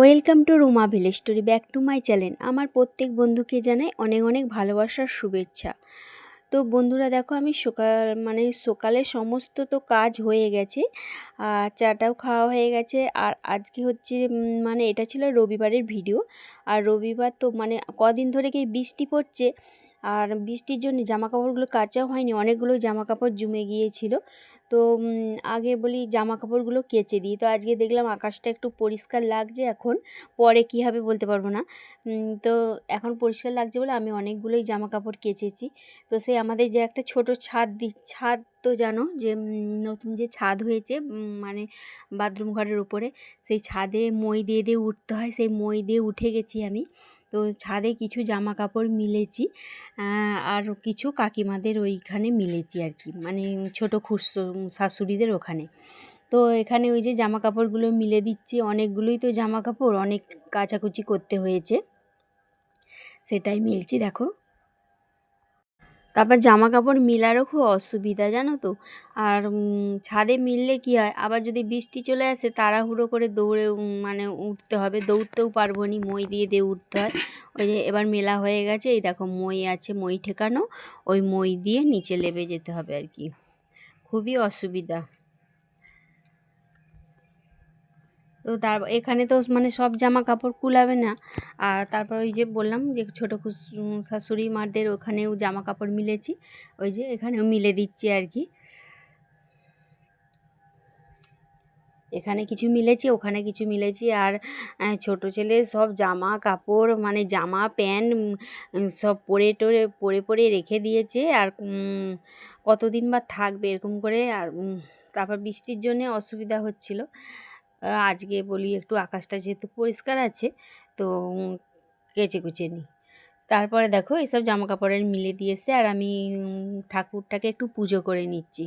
Welcome to Ruma village story back to my channel. আমার প্রত্যেক বন্ধুকে জানাই অনেক অনেক ভালোবাসার শুভেচ্ছা। তো বন্ধুরা, দেখো আমি সকাল মানে সকালে সমস্ত তো কাজ হয়ে গেছে, আর চাটাও খাওয়া হয়ে গেছে, আর আজকে হচ্ছে মানে এটা ছিল রবিবারের ভিডিও। আর রবিবার তো মানে কদিন ধরে কি বৃষ্টি পড়ছে, আর বৃষ্টির জন্য জামা কাপড়গুলো কাচাও হয়নি, অনেকগুলো জামা কাপড় জমে গিয়েছিল। তো আগে বলি জামা কাপড়গুলো কেচে দিই। তো আজকে দেখলাম আকাশটা একটু পরিষ্কার লাগছে এখন, পরে কী হবে বলতে পারব না। তো এখন পরিষ্কার লাগছে বলে আমি অনেকগুলোই জামা কাপড় কেচেছি। তো সেই আমাদের যে একটা ছোট ছাদ দি, ছাদ তো জানো যে নতুন যে ছাদ হয়েছে মানে বাথরুম ঘরের উপরে, সেই ছাদে মই দিয়ে দিয়ে উঠতে হয়, সেই মই দিয়ে উঠে গেছি আমি। তো ছাদে কিছু জামা কাপড় মিলেছি আর কিছু কাকিমাদের ওইখানে মিলেছি আর কি। মানে ছোটো খুশো শাশুড়িদের ওখানে। তো এখানে ওই যে জামা কাপড়গুলো মিলে দিচ্ছি, অনেকগুলোই তো জামা কাপড় অনেক কাচাকুচি করতে হয়েছে। সেটাই মিলছি, দেখো। তারপর জামা কাপড় মিলারও খুব অসুবিধা, জানো তো। আর ছাদে মিললে কি হয়, আবার যদি বৃষ্টি চলে আসে, তাড়াহুড়ো করে দৌড়ে মানে উঠতে হবে। দৌড়তেও পারব নি, মই দিয়ে দিয়ে উঠতে হয়। ওই যে এবার মেলা হয়ে গেছে, এই দেখো, মই আছে, মই ঠেকানো, ওই মই দিয়ে নিচে লেবে যেতে হবে আর কি। খুবই অসুবিধা। তো তার, এখানে তো মানে সব জামা কাপড় কুলাবে না। আর তারপর ওই যে বললাম যে ছোটো শাশুড়ি মাদের ওখানেও জামা কাপড় মিলেছি। ওই যে এখানেও মিলে দিচ্ছি আর কি। এখানে কিছু মিলেছি, ওখানে কিছু মিলেছি। আর ছোট ছেলে সব জামা কাপড় মানে জামা, প্যান্ট সব পরে টরে, পরে পরে রেখে দিয়েছে। আর কতদিন বা থাকবে এরকম করে, আর তারপর বৃষ্টির জন্য অসুবিধা হচ্ছিল। আজকে বলি একটু আকাশটা যেহেতু পরিষ্কার আছে, তো কেচে কুচে নিই। তারপরে দেখো এইসব জামা কাপড়ের মিলে দিয়েছে। আর আমি ঠাকুরটাকে একটু পুজো করে নিচ্ছি।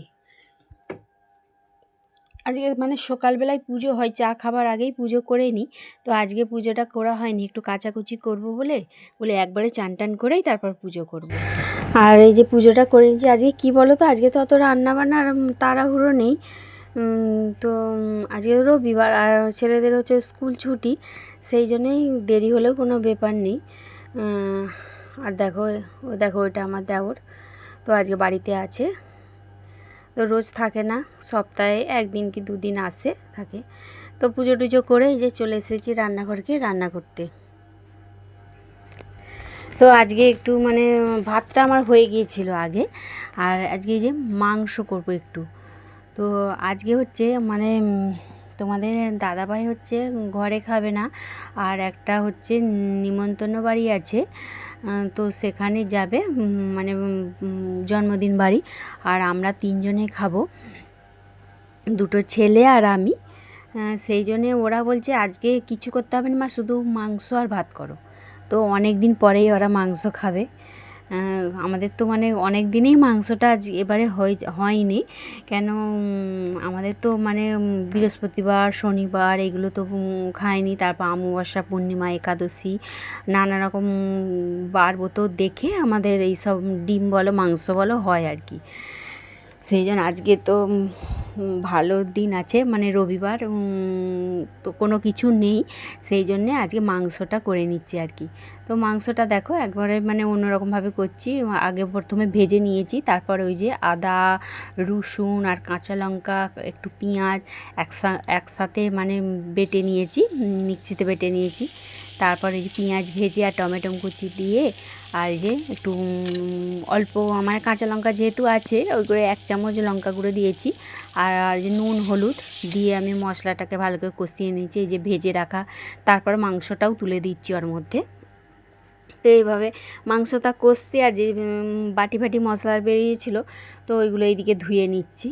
আজকে মানে সকালবেলায় পুজো হয় চা খাবার আগেই পুজো করে নিই। তো আজকে পুজোটা করা হয়নি একটু কাচাকুচি করব বলে বলে একবারে চান টান করেই তারপর পুজো করব। আর এই যে পুজোটা করে নিচ্ছি আজকে কি বলো তো আজকে তো অত রান্নাবান্নার উম, তাড়াহুড়ো নেই। তো আজকে রবিবার আর ছেলেদের হচ্ছে স্কুল ছুটি সেই জন্যেই দেরি হলেও কোনো ব্যাপার নেই। আর দেখো ও দেখো ওইটা আমার দেওর। তো আজকে বাড়িতে আছে। তো রোজ থাকে না, সপ্তাহে একদিন কি দুদিন আসে থাকে। তো পুজো টুজো করে যে চলে এসেছি রান্নাঘরকে রান্না করতে। তো আজকে একটু মানে ভাতটা আমার হয়ে গিয়েছিল আগে, আর আজকে যে মাংস করব একটু। তো আজকে হচ্ছে মানে তোমাদের দাদাভাই হচ্ছে ঘরে খাবে না, আর একটা হচ্ছে নিমন্ত্রণ বাড়ি আছে। তো সেখানে যাবে মানে জন্মদিন বাড়ি। আর আমরা তিনজনে খাব, দুটো ছেলে আর আমি। সেই জন্যে ওরা বলছে, আজকে কিছু করতে হবে না, মা, শুধু মাংস আর ভাত করো। তো অনেক দিন পরেই ওরা মাংস খাবে। আমাদের তো মানে অনেক দিনেই মাংসটা আজ এবারে হয়, হয়নি। কেন আমাদের তো মানে বৃহস্পতিবার, শনিবার এগুলো তো খায়নি তারপর অমাবস্যা, পূর্ণিমা, একাদশী, নানা রকম বার তো দেখে আমাদের এই সব ডিম বলো, মাংস বলো হয় আর কি। সেই জন্য আজকে তো ভালো দিন আছে মানে রবিবার তো কোনো কিছু নেই। সেই জন্যে আজকে মাংসটা করে নিচ্ছি আর কি। তো মাংসটা দেখো, একবারে মানে অন্যরকমভাবে করছি। আগে প্রথমে ভেজে নিয়েছি, তারপর ওই যে আদা, রসুন আর কাঁচা লঙ্কা, একটু পেঁয়াজ একসা, একসাথে মানে বেটে নিয়েছি মিক্সিতে বেটে নিয়েছি। তারপর এই পেঁয়াজ ভেজে আর টমেটো কুচি দিয়ে আর যে একটু অল্প আমার কাঁচা লঙ্কা যেহেতু আছে, ওই করে এক চামচ লঙ্কা গুঁড়ো দিয়েছি। আর যে নুন, হলুদ দিয়ে আমি মশলাটাকে ভালো করে কষিয়ে নিয়েছি, এই যে ভেজে রাখা। তারপর মাংসটাও তুলে দিচ্ছি ওর মধ্যে। তো এইভাবে মাংসটা কষছি আর যে বাটি ফাটি মশলা বেরিয়েছিল, তো ওইগুলো এইদিকে ধুয়ে নিচ্ছি।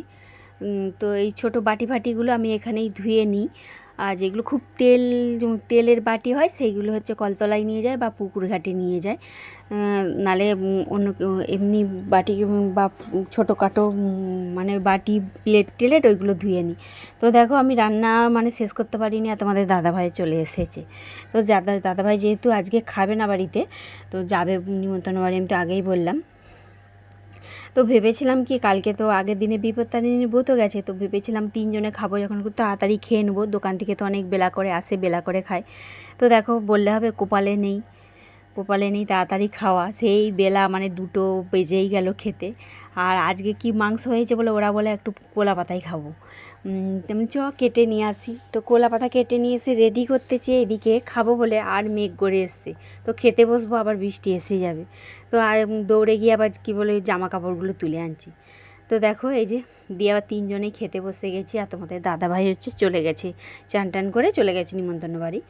তো এই ছোট বাটি ফাটিগুলো আমি এখানেই ধুয়ে নিই। আর যেগুলো খুব তেল তেলের বাটি হয়, সেইগুলো হচ্ছে কলতলায় নিয়ে যায় বা পুকুর ঘাটে নিয়ে যায়। নালে অন্য এমনি বাটি, বা ছোটোখাটো মানে বাটি, প্লেট টেলেট ওইগুলো ধুয়ে নিই। তো দেখো, আমি রান্না মানে শেষ করতে পারিনি আর তোমাদের দাদাভাই চলে এসেছে। তো দাদা, দাদাভাই যেহেতু আজকে খাবে না বাড়িতে, তো যাবে নিমন্ত্রণ বাড়ি আমি তো আগেই বললাম। তো ভেবেছিলাম কি কালকে তো আগের দিনে বিপত্তারিণীর ব্রত গেছে, তো ভেবেছিলাম তিনজনে খাব, যখন খুব তাড়াতাড়ি খেয়ে নেব, দোকান থেকে তো অনেক বেলা করে আসে, বেলা করে খায়। তো দেখো বললে হবে কোপালে নেই কোপালে নেই তাড়াতাড়ি খাওয়া, সেই বেলা মানে দুটো বেজেই গেল খেতে। আর আজকে কি মাংস হয়েছে বলে ওরা বলে একটু কোলা পাতাই খাব। চ, কেটে নিয়ে আসি। তো কোলা পাতা কেটে নিয়ে এসে রেডি করতে চেয়ে এদিকে খাব বলে আর মেঘ গড়ে এসছে। তো খেতে বসবো, আবার বৃষ্টি এসে যাবে। তো আর দৌড়ে গিয়ে আবার কী বলে জামা কাপড়গুলো তুলে আনছি। তো দেখো, এই যে দিয়ে আবার তিনজনেই খেতে বসে গেছি আর তোমাদের দাদাভাই হচ্ছে চলে গেছে। চান টান করে চলে গেছে নিমন্ত্রণ বাড়ি।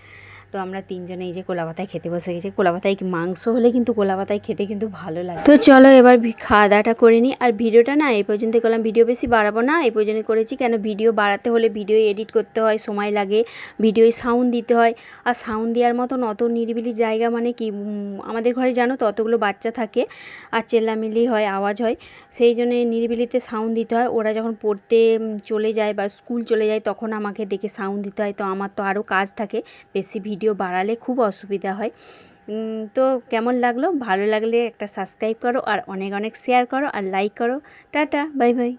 তো আমরা তিনজনে এই যে কোলাপাতায় খেতে বসে গেছি। কোলাপাতায় মাংস হলে কিন্তু কোলাপাতায় খেতে কিন্তু ভালো লাগে। তো চলো এবার খাওয়া দাওয়াটা করে নিই আর ভিডিওটা না এই পর্যন্ত করলাম। ভিডিও বেশি বাড়াবো না। এই পর্যন্ত করেছি কেন? ভিডিও বাড়াতে হলে ভিডিও এডিট করতে হয়, সময় লাগে। ভিডিওয় সাউন্ড দিতে হয়। আর সাউন্ড দেওয়ার মতন অত নিরিবিলি জায়গা মানে কি আমাদের ঘরে জানো তো অতগুলো বাচ্চা থাকে। আর চেল্লামিলি হয়, আওয়াজ হয়। সেই জন্য নিরিবিলিতে সাউন্ড দিতে হয়। ওরা যখন পড়তে চলে যায় বা স্কুল চলে যায়, তখন আমাকে দেখে সাউন্ড দিতে হয়। তো আমার তো আরও কাজ থাকে। বেশি ভিডিও বাড়ালে খুব অসুবিধা হয়। তো কেমন লাগল? ভালো লাগলে একটা সাবস্ক্রাইব করো আর অনেক অনেক শেয়ার করো আর লাইক করো। Tata bye by